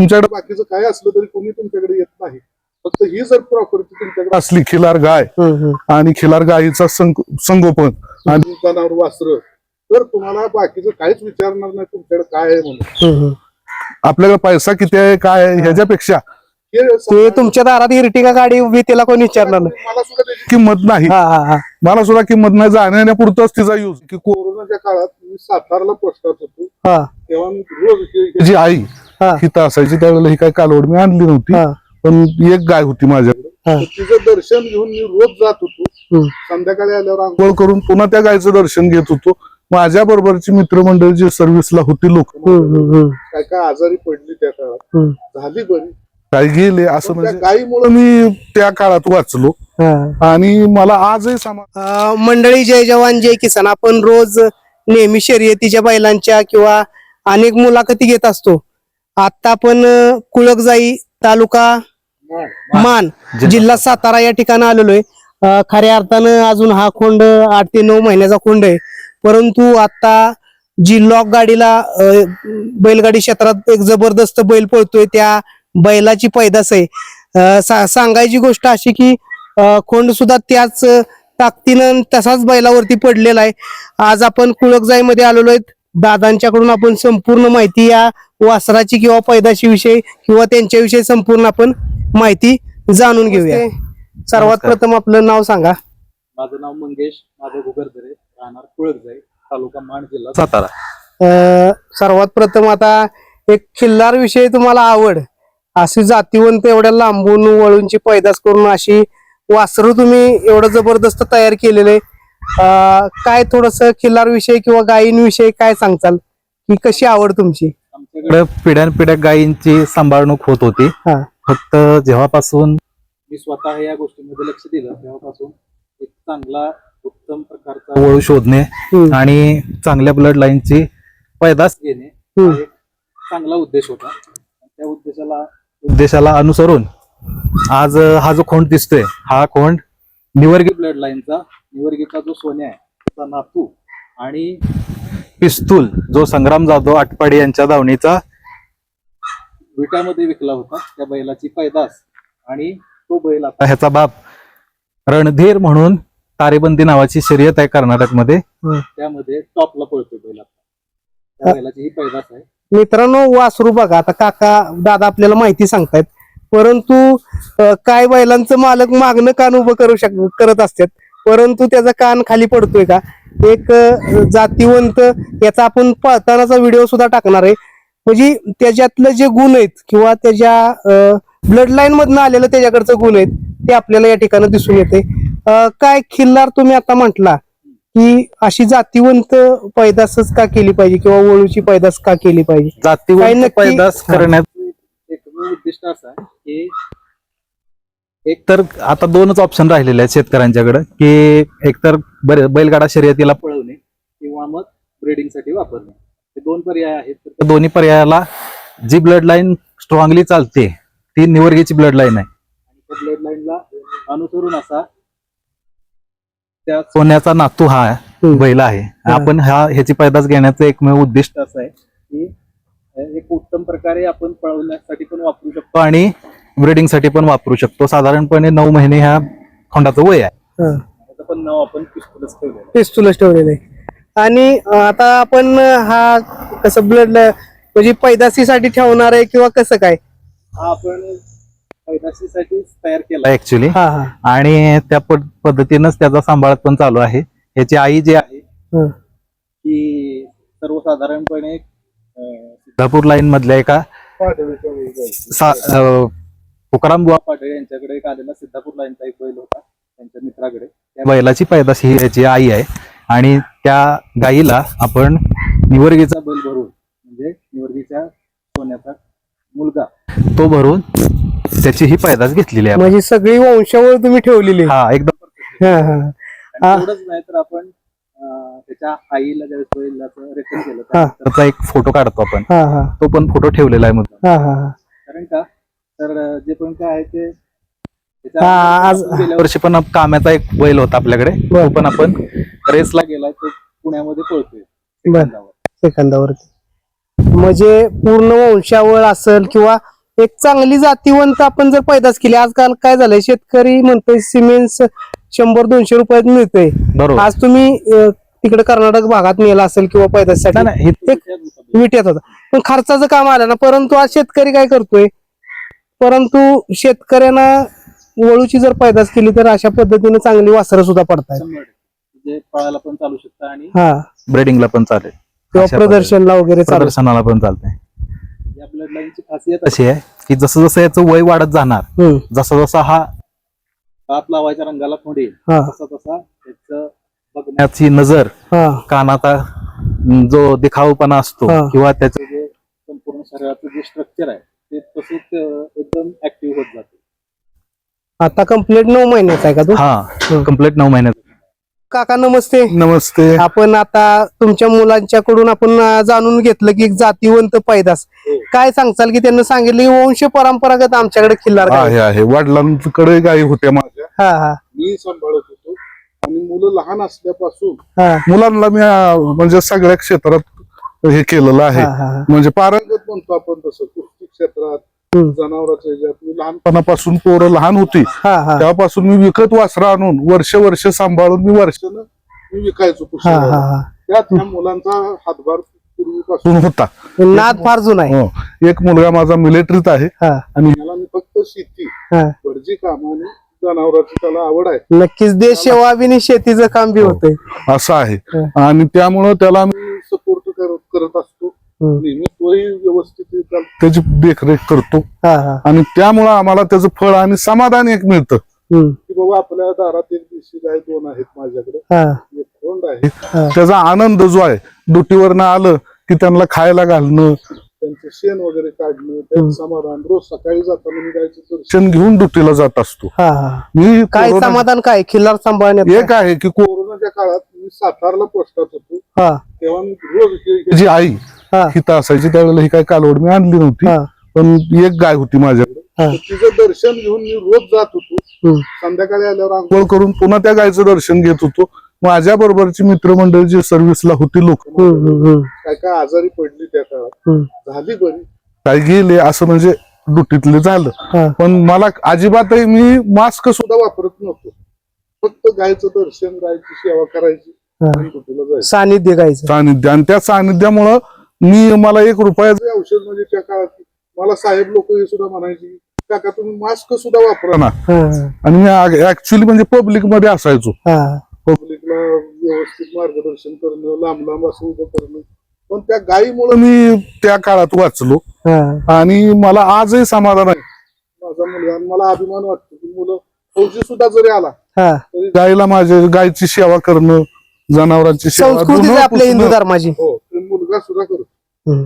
तुमच्याकडे बाकीचं काय असलं तरी कोणी तुमच्याकडे येत नाही. फक्त ही जर प्रॉपर्टी तुमच्याकडे असली खिलार गाय. आणि खिलार गायीचा संग- संगोपन आणि जनावर वासर तर तुम्हाला बाकीचं काहीच विचारणार नाही तुमच्याकडे काय आहे म्हणून. आपल्याकडे पैसा किती आहे काय आहे ह्याच्यापेक्षा. हे ते तुमच्या दारात इर्टिगा गाडी उभी त्याला कोणी विचारणार नाही. मला सुद्धा त्याची किंमत नाही. हा हा हा. मला सुद्धा किंमत नाही जाण्यापुरतच तिचा यूज की कोरोनाच्या काळात मी सातारला पोस्टात होतो. हा. तेव्हा मी रोज जी आई. हिथं असायची त्यावेळेला ही काय कालवड मी आणली नव्हती. पण एक गाय होती माझ्याकडे. तिचं दर्शन घेऊन मी रोज जात होतो. संध्याकाळी आल्यावर आंघोळ करून पुन्हा त्या गायचं दर्शन घेत होतो. माझ्या बरोबरची मित्रमंडळी जी सर्व्हिसला होती लोक. काय काय आजारी पडली त्या काळात. झाली बरी. काही गेले असं म्हणजे गायीमुळे मी त्या काळात वाचलो. आणि मला आजही समा मंडळी जय जवान जय किसान. आपण रोज नेहमी शर्यतीच्या बैलांच्या किंवा अनेक मुलाखती घेत असतो. आता आपण कुळकजाई तालुका मान. जिल्हा सातारा या ठिकाणी आलेलो आहे खऱ्या अर्थानं अजून हा खोंड आठ ते नऊ महिन्याचा खोंड आहे. परंतु आता जी लॉक गाडीला बैलगाडी क्षेत्रात एक जबरदस्त बैल पळतोय त्या बैलाची पैदास आहे. सा- सांगायची गोष्ट अशी की खोंड सुद्धा त्याच ताकदीनं तसाच बैलावरती पडलेला आहे. आज आपण कुळकजाईमध्ये आलेलो आहेत. दादांच्याकडून आपण संपूर्ण माहिती या वासराची किंवा पैदाशी विषयी किंवा त्यांच्याविषयी संपूर्ण आपण माहिती जाणून घेऊया. सर्वात. प्रथम आपलं नाव सांगा. माझं नाव मंगेश माझं गुगरदरे राहणार कुळकजाई तालुका माण जिल्हा सातारा. अं, सर्वात प्रथम आता एक खिल्लार विषयी तुम्हाला आवड. अशी जातीवंत एवढ्या लांबून वळूंची पैदास करून अशी वासरू तुम्ही एवढं जबरदस्त तयार केलेलं. काय थोडस खिल्लार विषयी किंवा गायींविषयी काय सांगचाल की कशी आवड तुमची? आमच्याकडे पिढ्यानपिढ्या गायींची सांभाळणूक होत होती हा. फक्त जेव्हापासून मी स्वतः या गोष्टीमध्ये लक्ष दिलं तेव्हापासून एक चांगला उत्तम प्रकारचा वळू शोधणे हम्म. आणि चांगल्या ब्लड लाईनची पैदास घेणे हम्म. हा एक चांगला उद्देश होता त्या उद्देशाला उद्देशाला अनुसरून आज अं, हा जो खोंड दिसतोय हा खोंड निवर्गी ब्लड लाईनचा निवर्गीचा जो सोन्या आहे त्याचा नातू आणि पिस्तूल जो संग्राम जाधव आटपाडी यांच्या दावणीचा विटामध्ये विकला होता त्या बैलाची पैदास. आणि तो बैल आता ह्याचा बाप रणधीर म्हणून तारेबंदी नावाची शर्यत आहे कर्नाटकमध्ये. हम्म. त्यामध्ये टॉपला पळतो बैल आता. त्या बैलाची ही पैदास आहे. मित्रांनो वासरू बघा. आता काका दादा आपल्याला माहिती सांगतायत. परंतु काय बैलांचं मालक मागणं कान उभं करू शक करत असतात. परंतु त्याचा कान खाली पडतोय का? एक जातीवंत याचा आपण पळतानाचा व्हिडिओ सुद्धा टाकणार आहे. म्हणजे त्याच्यातलं जे गुण आहेत किंवा त्याच्या ब्लड लाईन मधनं आलेलं त्याच्याकडचं गुण आहेत ते आपल्याला या ठिकाणी दिसून येते. काय खिल्लार तुम्ही आता म्हटला की अशी जातीवंत पैदासच का केली पाहिजे किंवा वळूची पैदास का केली पाहिजे? जातीवंत पैदास. करण्याचं एकमेव उद्दिष्ट असं आहे की एक तर आता दोनच ऑप्शन राहिलेले आहेत शेतकऱ्यांच्याकडे की एकतर बर- बैलगाडा शर्यतीला पळवणे किंवा मग ब्रीडिंगसाठी वापरणे. हे दोन पर्याय आहेत. तर त्या दोन्ही पर्यायाला जी ब्लड लाईन स्ट्रॉंगली चालते ती निवर्गीची ब्लड लाईन आहे. आणि त्या ब्लड लाईनला अनुसरून असा त्या सोन्याचा नातू हा. बैल आहे. आपण हा ह्याची पैदास घेण्याचं एकमेव उद्दिष्ट असं आहे की अं, एक उत्तम प्रकारे आपण पळवण्यासाठी पण वापरू शकतो. आणि ब्रिडिंगसाठी पण वापरू शकतो. साधारणपणे नऊ महिने ह्या खोंडाचं वय आहे. हं. त्याचं पण नाव आपण पिस्तूलच ठेवलेलं आहे. पिस्तूलच ठेवलेलं आहे. आणि अं, आता आपण अं, हा कसं ब्लड म्हणजे पैदासीसाठी ठेवणार आहे किंवा कसं काय? हा आपण पैदाशीसाठी तयार केला ऍक्च्युली हा हा. आणि त्या पद- पद्धतीनंच त्याचा सांभाळ पण चालू आहे. ह्याची आई जी आहे हं. ती सर्वसाधारणपणे अं, सिद्धापूर लाईन मधल्या एका सा- अं, तुकाराम बुवा पाटील यांच्याकडे एक आलेला सिद्धापूर लाईनचा एक बैल होता त्यांच्या मित्राकडे. त्या बैलाची पैदास ही याची आई आहे. आणि त्या गाईला आपण निवर्गीचा बैल भरून म्हणजे निवर्गीच्या सोन्याचा मुलगा तो भरून त्याची ही पैदास घेतलेली आहे. म्हणजे सगळी वंशावळ तुम्ही ठेवलेली. आहे. हा एकदम हा हा. आणि हा. एवढंच नाही तर आपण अं, त्याच्या आईला ज्यावेळेस बैलाचं रेकन केलं हा. त्याचा एक फोटो काढतो आपण. हा हा. तो पण फोटो ठेवलेला आहे मुद्दा हा हा हा. कारण का? तर जे पण काय आहे ते हा, आज- आपण गेल्या वर्षी पण काम्याचा एक बैल होता आपल्याकडे. तो पण आपण रेसला गेला तो पुण्यामध्ये पळतोय. बर. सेकंदावर. सेकंदावरती. म्हणजे पूर्ण वंशावळ असेल किंवा एक चांगली जातीवंत आपण जर पैदास केली आजकाल काय झालंय? शेतकरी म्हणतोय सिमेंट शंभर दोनशे रुपयात मिळतंय. बरोबर. आज तुम्ही अं, तिकडे कर्नाटक भागात नेला असेल किंवा पैदासाठी नाही, नाही, हे- विट्यात होता. पण खर्चाचं काम आलं ना परंतु आज शेतकरी काय करतोय? परंतु शेतकऱ्यांना वळूची जर पैदास केली तर अशा पद्धतीने चांगली वासरं सुद्धा पडतायत. शंभर टक्के. म्हणजे पळायला पण चालू शकता आणि हा. ब्रेडिंगला पण चालेल. किंवा अशा प्रदर्शनला वगैरे चालू प्रदर्शनाला पण चालतंय. या ब्लड लाईनची खासियत अशी आहे की जसं जसं याचं वय वाढत जाणार हम्म, जसा जसा हा काप लावायच्या रंगाला थोडी हा. तसा तसा त्याचं बघण्याची नजर हा. कानाचा जो दिखाऊपणा असतो हा. किंवा त्याचं जे संपूर्ण शरीराचं जे स्ट्रक्चर आहे तसंच एकदम ऍक्टिव्ह होत जाते. आता कंप्लीट नऊ महिन्याचा आहे का तू? हा हं. कंप्लीट नऊ महिन्यात काका नमस्ते. नमस्ते. आपण आता तुमच्या मुलांच्याकडून आपण अं, जाणून घेतलं की एक जातीवंत पैदास. काय सांगचाल की त्यांना सांगितलं की वंश परंपरागत आमच्याकडे खिल्लार. आहे आहे. वडिलांकडे गायी होत्या माझ्या. हा हा. मी सांभाळत होतो. आणि मुलं लहान असल्यापासून हा. मुलांना मी अं, म्हणजे सगळ्या क्षेत्रात हे केलेलं आहे. म्हणजे पारंगत म्हणतो आपण तसं कुस्ती क्षेत्रात. जनावरांच्या ह्याच्यात मी लहानपणापासून पोरं लहान होती. तेव्हापासून मी विकत वासरं आणून वर्ष वर्ष सांभाळून मी वर्षानं मी विकायचो त्यात त्या मुलांचा हातभार पूर्वीपासून होता. नाद फार जुना आहे. हो. एक मुलगा माझा मिलिटरीत आहे आणि मला मी फक्त शेती भटजी काम आणि जनावरांची त्याला आवड आहे. नक्कीच देश सेवा शेतीचं काम बी हो. होतंय. असं आहे. आणि त्यामुळं त्याला करत करत असतो. हम्म. नेहमी तोही व्यवस्थित त्याची देखरेख करतो. हा हा. आणि त्यामुळं आम्हाला त्याचं फळ आणि समाधान एक मिळतं. हम्म. की बाबा आपल्या दारात एक दिवशी गाय दोन आहेत माझ्याकडे. हा. एक कोंड आहे. हा. त्याचा आनंद जो आहे ड्युटीवरनं आलं की त्यांना खायला घालणं त्यांचं शेण वगैरे काढणं. त्यांचं समाधान. रोज सकाळी जाताना मी गायचं दर्शन घेऊन ड्युटीला जात असतो. हा हा. मी काय कोरोना- समाधान काय? खिल्लार सांभाळण्यात एक आहे की कोरोनाच्या काळात मी सातारला पोस्टात होतो. हा. तेव्हा मी रोज जी आई हा. हिता असायची त्यावेळेला ही काय कालवड मी आणली नव्हती हा. पण एक गाय होती माझ्याकडे. हा. तर तिचं दर्शन घेऊन मी रोज जात होतो. हम्म. संध्याकाळी आल्यावर आंघोळ करून पुन्हा त्या गायचं दर्शन घेत होतो. माझ्या बरोबरची मित्रमंडळी जी सर्व्हिसला होती लोक हम्म, हम्म, हम्म, काय काय आजारी पडली त्या काळात. हम्म. झाली बरी. काय गेले असं म्हणजे ड्युटीतले झालं. हा. पण मला अजिबातही मी मास्क सुद्धा वापरत नव्हतो. फक्त गायचं दर्शन गायची सेवा करायची. आणि ड्युटीला जायचं? सानिध्य गायचं. सानिध्य. आणि त्या सानिध्यामुळं मी मला एक रुपयाचं औषध म्हणजे त्या काळात मला साहेब लोक हे सुद्धा म्हणायचे की, काका तुम्ही मास्क सुद्धा वापरा ना. हा. आणि मी ऍक्च्युली म्हणजे पब्लिकमध्ये असायचो. हा. पब्लिकला व्यवस्थित मार्गदर्शन करणं लांब लांब असं उभं करणं. पण त्या गायीमुळे मी त्या काळात वाचलो. हा. आणि मला आजही समाधान आहे. माझा मुलगा आणि मला अभिमान वाटतो की मुलं फौजी सुद्धा जरी आला हा. तरी गायीला माझ्या गायची सेवा करणं जनावरांची सेवा संस्कृतीच धुणं, आहे आपल्या हिंदू पुसणं. धर्माची. हो ते मुलगा सुद्धा करतो.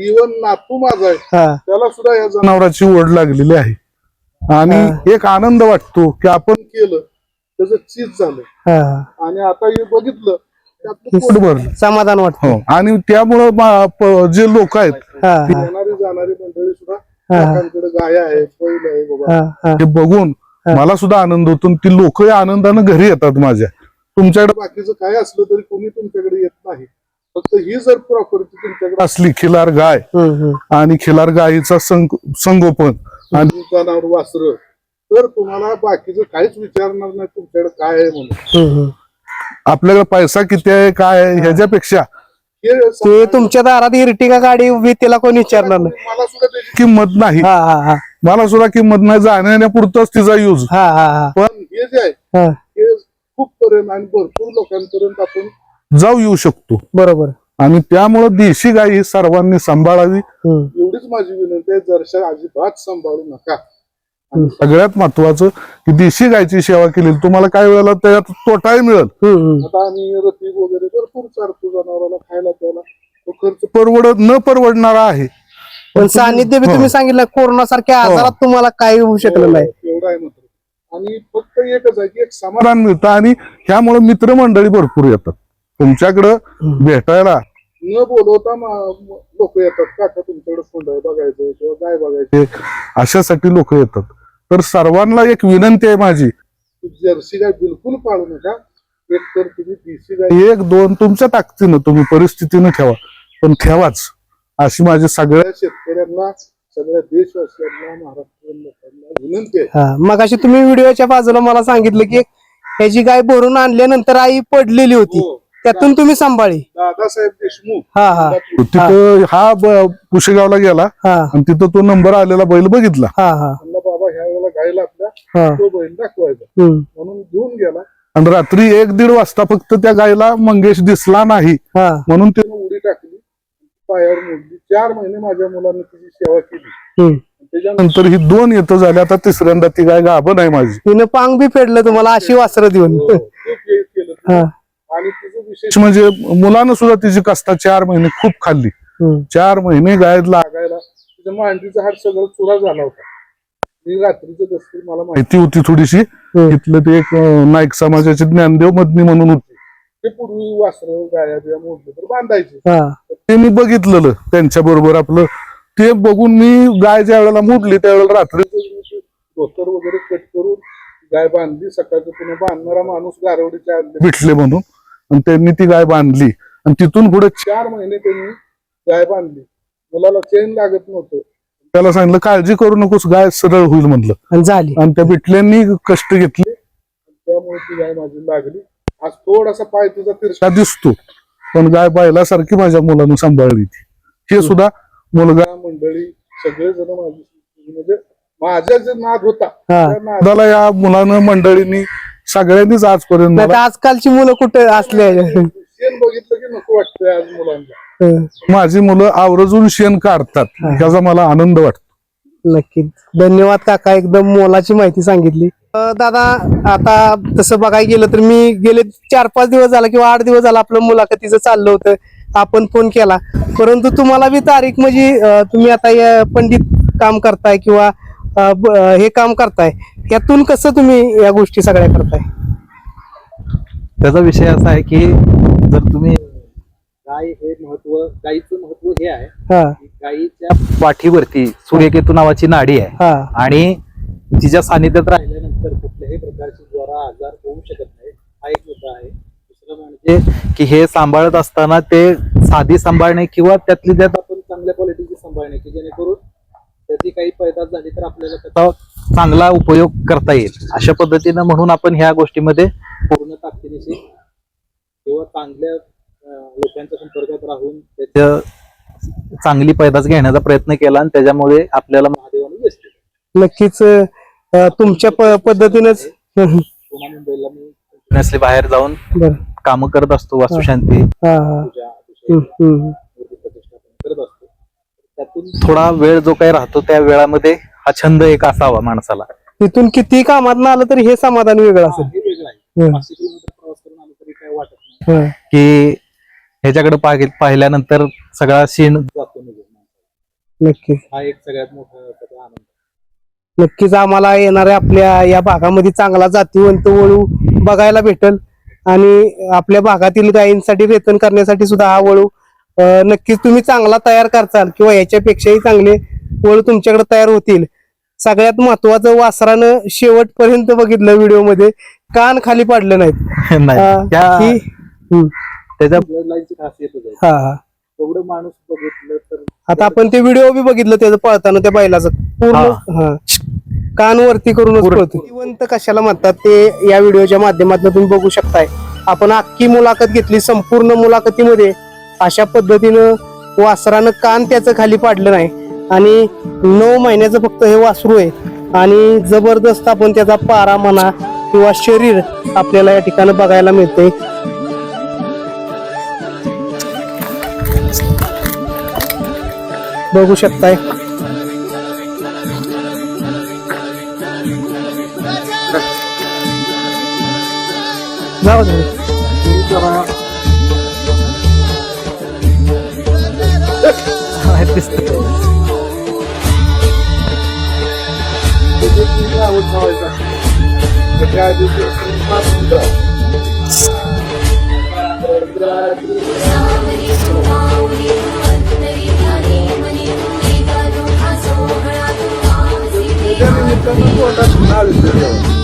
इवन नातू माझा आहे हा. त्याला सुद्धा या जनावरांची ओढ लागलेली आहे. आणि एक आनंद वाटतो की आपण केलं त्याचं चीज झालं. हा. आणि आता हे बघितलं की आपलं पोट भरलं. समाधान वाटतं. हो आणि त्यामुळं मा- प- जे लोक आहेत हा हा. येणारी जाणारी मंडळी सुद्धा हा. लोकांकडे गाय आहे बैल आहे बाबा. हा हा. हे बघून मला सुद्धा आनंद होतो. ती लोक आनंदानं घरी येतात माझ्या. तुमच्याकडे बाकीचं काय असलं तरी कोणी तुमच्याकडे येत नाही. फक्त ही जर प्रॉपर्टी तुमच्याकडे असली खिलार गाय. आणि खिलार गायीचा संग- संगोपन आणि जनावर वासर तर तुम्हाला बाकीचं काहीच विचारणार नाही तुमच्याकडे काय आहे म्हणून. आपल्याकडे पैसा किती आहे काय आहे ह्याच्यापेक्षा ते तुमच्या दारात इर्टिगा गाडी उभी तिला कोणी विचारणार नाही. मला सुद्धा त्याची किंमत नाही. हा हा हा. मला सुद्धा किंमत नाही जाण्यापुरतच तिचा यूज हा हा हा. पण हे जे आहे हा. हे खूप पर्यंत आणि भरपूर लोकांपर्यंत आपण जाऊ येऊ शकतो. बरोबर. आणि त्यामुळं देशी गाय ही सर्वांनी सांभाळावी. हम्म. एवढीच माझी विनंती आहे जरशा अजिबात सांभाळू नका. सगळ्यात महत्वाचं की देशी गायची सेवा केली तुम्हाला काय वेळेला त्यात तोटाही मिळेल. हम्म. आता आम्ही रतीब वगैरे भरपूर चारतो जनावराला खायला प्यायला तो खर्च परवडत न परवडणारा आहे. पण सानिध्य बी तुम्ही सांगितलं कोरोना सारख्या हो. आजारात तुम्हाला काही होऊ शकलं नाही. एवढा आहे मात्र. आणि फक्त एकच आहे की एक समाधान मिळतं आणि ह्यामुळे मित्रमंडळी भरपूर येतात. तुमच्याकडं. भेटायला न बोलवता लोक येतात काका तुमच्याकडे फोंड आहे बघायचं किंवा गाय बघायचे? अशासाठी लोक येतात. तर सर्वांना एक विनंती आहे माझी. जर्सी गाय बिलकुल पाळू नका. एक तर तुम्ही देशी गाय एक दोन तुमच्या ताकदीनं तुम्ही परिस्थितीनं ठेवा. पण ठेवाच. अशी माझी सगळ्या शेतकऱ्यांना सगळ्या देशवासियांना महाराष्ट्रीयन लोकांना विनंती आहे. हा मग अशी तुम्ही व्हिडिओच्या बाजूला मला सांगितलं की ह्याची गाय भरून आणल्यानंतर आई पडलेली होती. हो. त्यातून तुम्ही सांभाळी. दादासाहेब देशमुख. हा हा. तिथं हा ब- पुशेगावला गेला. हा. आणि तिथं तो नंबर आलेला बैल बघितला. हा हा. म्हणला बाबा ह्या वेळेला गायला आपल्या हा. तो बैल दाखवायचा. हम्म, म्हणून घेऊन गेला. आणि रात्री एक दीड वाजता फक्त त्या गायला मंगेश दिसला नाही. हा. म्हणून त्यानं उडी टाकली पायावर मोडली. चार महिने माझ्या मुलांनी तिची सेवा केली. हम्म. त्याच्यानंतर ही दोन येतं झाली. आता तिसऱ्यांदा ती गाय गाभण आहे माझी. तिनं पांग बी फेडलं तुम्हाला अशी वासरं देऊन. खूप हे केलं हा. आणि तिचं विशेष म्हणजे मुलानं सुद्धा तिची कष्टा चार महिने खूप खाल्ली. चार महिने गाय लागायला तिच्या मांडीचा हात सगळं चुरा झाला होता. मी रात्रीचं कसं मला माहिती होती थोडीशी. इथलं ते एक नाईक समाजाचे ज्ञानदेव मदनी म्हणून होते. ते पूर्वी वासर गाया बिया मोडले तर बांधायचे. हा. ते मी बघितलेलं त्यांच्या बरोबर आपलं. ते बघून मी गाय ज्या वेळेला मोडली त्यावेळेला रात्री धोतर वगैरे कट करून गाय बांधली. सकाळचं पुन्हा बांधणारा माणूस गारवडीच्या आणले भेटले म्हणून. आणि त्यांनी ती गाय बांधली. आणि तिथून पुढे चार महिने त्यांनी गाय बांधली. मुलाला चेन लागत नव्हतं. त्याला सांगितलं काळजी करू नकोस गाय सरळ होईल म्हणलं आणि झाली. आणि त्या बिटल्यांनी कष्ट घेतले. त्यामुळे ती गाय माझी लागली. आज थोडासा पाय तुझा तिरशा दिसतो. पण गाय बायलासारखी माझ्या मुलानं सांभाळली ती. हे सुद्धा मुलगा मंडळी सगळेजण माझी म्हणजे माझ्या जे नाद होता त्या नादाला या मुलानं मंडळींनी सगळ्यांनीच आजपर्यंत नाही तर मला आजकालची मुलं कुठे असले? शेण बघितलं की नको वाटतंय आज मुलांना. हं, माझी मुलं आवर्जून शेण काढतात. ह्याचा मला आनंद वाटतो. नक्कीच धन्यवाद काका एकदम मोलाची माहिती सांगितली. अं, दादा आता तसं बघायला गेलं तर मी गेले चार पाच दिवस झाला किंवा आठ दिवस झाला आपलं मुलाखतीचं चाललं होतं. आपण फोन केला. परंतु तुम्हाला बी तारीख म्हणजे अं, तुम्ही आता या पंडित काम करताय किंवा हे काम करताय यातून कसं तुम्ही या गोष्टी सगळ्या करताय? त्याचा विषय असा आहे की जर तुम्ही गाय हे महत्त्व गायीचं महत्त्व हे आहे हा. गायीच्या पाठीवरती सूर्यकेतू नावाची नाडी आहे. आणि तिच्या सानिध्यात राहिल्यानंतर कुठल्याही प्रकारची ज्वरा आजार होऊ शकत नाही हा एक मुद्दा आहे. दुसरं म्हणजे की हे सांभाळत असताना ते साधी सांभाळणे किंवा त्यातली त्यात आपण चांगल्या क्वालिटीची सांभाळणे की जेणेकरून त्याची काही पैदास झाली तर आपल्याला त्याचा चांगला उपयोग करता येईल. अशा पद्धतीनं म्हणून आपण ह्या गोष्टीमध्ये पूर्ण ताकदीनिशी किंवा चांगल्या लोकांच्या संपर्कात राहून त्याच्या चांगली पैदास घेण्याचा प्रयत्न केला आणि त्याच्यामुळे आपल्याला महादेवाने यश. नक्कीच अं, तुमच्या प- पद्धतीनंच. हं, पुन्हा मुंबईला मी continuously बाहेर जाऊन बरं. काम करत असतो वास्तुशांती. हा हा. पूजा अभिषेक, त्यातून थोडा वेळ जो काही राहतो त्या वेळामध्ये हा छंद एक असावा माणसाला. तिथून किती कामात आलं तरी हे समाधान वेगळं असेल. हे वेगळं आहे. हं, पाचशे किलोमीटर प्रवास करून आलो तरी काय वाटत नाही. हं. की ह्याच्याकडे पाहि- पाहिल्यानंतर सगळा सीन जातो निघून नक्कीच. हा एक सगळ्यात मोठा त्याचा आनंद नक्कीच आम्हाला येणाऱ्या आपल्या या भागामध्ये चांगला जातीवंत वळू बघायला भेटल. आणि आपल्या भागातील गायींसाठी रेतन करण्यासाठी सुद्धा हा वळू नक्कीच तुम्ही चांगला तयार करचाल किंवा याच्यापेक्षाही चांगले वळू तुमच्याकडे तयार होतील. सगळ्यात महत्वाचं वासरानं शेवटपर्यंत बघितलं व्हिडिओमध्ये कान खाली पाडले नाहीत. नाही. अं, त्या- त्याच्या ब्लड लाईनची खासियतच आहे एवढं माणूस बघितलं तर आता आपण ते व्हिडिओ बी बघितलं त्याचं पळताना त्या बैलाचं. पूर्ण हा. कान वरती पळतो जिवंत कशाला म्हणतात ते या व्हिडिओच्या माध्यमातून तुम्ही बघू शकताय. आपण अख्खी मुलाखत घेतली संपूर्ण मुलाखतीमध्ये अशा पद्धतीनं वासरानं कान त्याचं खाली पाडलं नाही. आणि नऊ महिन्याचं फक्त हे वासरू आहे. आणि जबरदस्त आपण त्याचा पारा म्हणा किंवा शरीर आपल्याला या ठिकाणी बघायला मिळते बघू शकताय. जाऊ always knows the guy who gets in hospital. Demin bir tanıdık oradan çıkar üzerine.